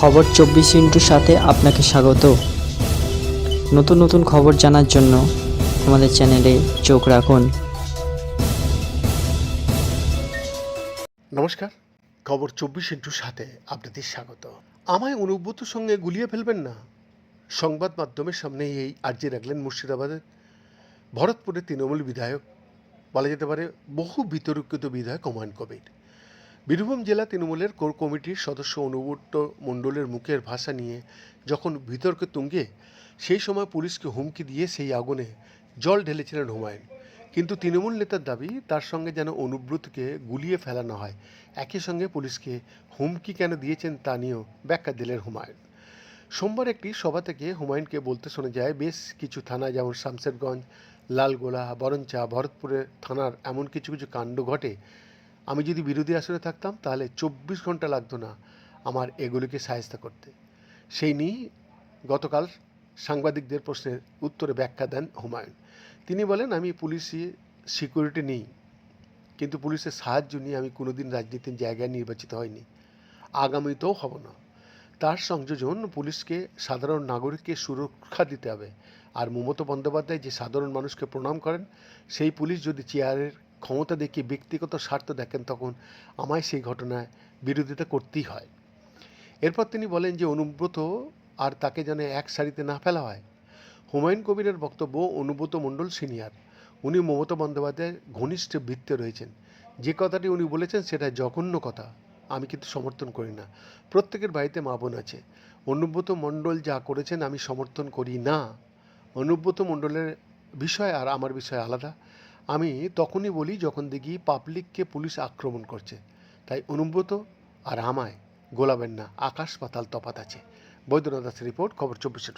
খবর চব্বিশ ইন্টুর সাথে আপনাকে স্বাগত। নতুন নতুন খবর জানার জন্য আমাদের চ্যানেলে চোখ রাখুন। নমস্কার, খবর চব্বিশ ইন্টুর সাথে আপনাদের স্বাগত। আমায় অনুব্রতর সঙ্গে গুলিয়ে ফেলবেন না? সংবাদ মাধ্যমের সামনে এই আর্জি রাখলেন মুর্শিদাবাদের ভরতপুরের তৃণমূল বিধায়ক, বলা যেতে পারে বহু বিতর্কিত বিধায়ক হুমায়ুন কবির। বীরভূম জেলা তৃণমূলের কোর কমিটির সদস্য অনুব্রত মণ্ডলের মুখের ভাষা নিয়ে যখন বিতর্কে তুঙ্গে, সেই সময় পুলিশকে হুমকি দিয়ে সেই আগুনে জল ঢেলেছিলেন হুমায়ুন। কিন্তু তৃণমূল নেতার দাবি, তার সঙ্গে যেন অনুব্রতকে গুলিয়ে ফেলানো হয়, একই সঙ্গে পুলিশকে হুমকি কেন দিয়েছেন তা নিয়েও ব্যাখ্যা দিলেন হুমায়ুন। সোমবার একটি সভা থেকে হুমায়ুনকে বলতে শোনা যায়, বেশ কিছু থানা যেমন শামশেরগঞ্জ, লালগোলা, বরঞ্চা ভরতপুরের থানার এমন কিছু কিছু কাণ্ড ঘটে আমি যদি বিরোধী আসনে থাকতাম, তাহলে চব্বিশ ঘণ্টা লাগতো না আমার এগুলিকে সাহায্য করতে। সেই নিয়েই গতকাল সাংবাদিকদের প্রশ্নের উত্তরে ব্যাখ্যা দেন হুমায়ুন। তিনি বলেন, আমি পুলিশি সিকিউরিটি নেই, কিন্তু পুলিশের সাহায্য নিয়ে আমি কোনোদিন রাজনীতির জায়গায় নির্বাচিত হয়নি আগামীতেও হব না। তার সংযোজন পুলিশকে সাধারণ নাগরিককে সুরক্ষা দিতে হবে। আর মমতা বন্দ্যোপাধ্যায় যে সাধারণ মানুষকে প্রণাম করেন, সেই পুলিশ যদি চেয়ারের ক্ষমতা দেখিয়ে ব্যক্তিগত স্বার্থ দেখেন তখন আমায় সেই ঘটনায় বিরোধিতা করতেই হয়। এরপর তিনি বলেন যে, অনুব্রত আর তাকে যেন এক সারিতে না ফেলা হয়। হুমায়ুন কবিরের বক্তব্য অনুব্রত মণ্ডল সিনিয়র। উনি মমতা বন্দ্যোপাধ্যায়ের ঘনিষ্ঠ বৃত্তে রয়েছেন। যে কথাটি উনি বলেছেন সেটা জঘন্য কথা। আমি কিন্তু সমর্থন করি না। প্রত্যেকের বাড়িতে মা বোন আছে। অনুব্রত মণ্ডল যা করেছেন আমি সমর্থন করি না। অনুব্রত মণ্ডলের বিষয় আর আমার বিষয় আলাদা। আমি তখনই বলি যখন দেখি পাবলিককে পুলিশ আক্রমণ করছে। তাই অনুব্রত আর আমায় গোলাবেন না, আকাশ পাতাল তফাত আছে। বৈদ্যনাথ দাসের রিপোর্ট, খবর চব্বিশ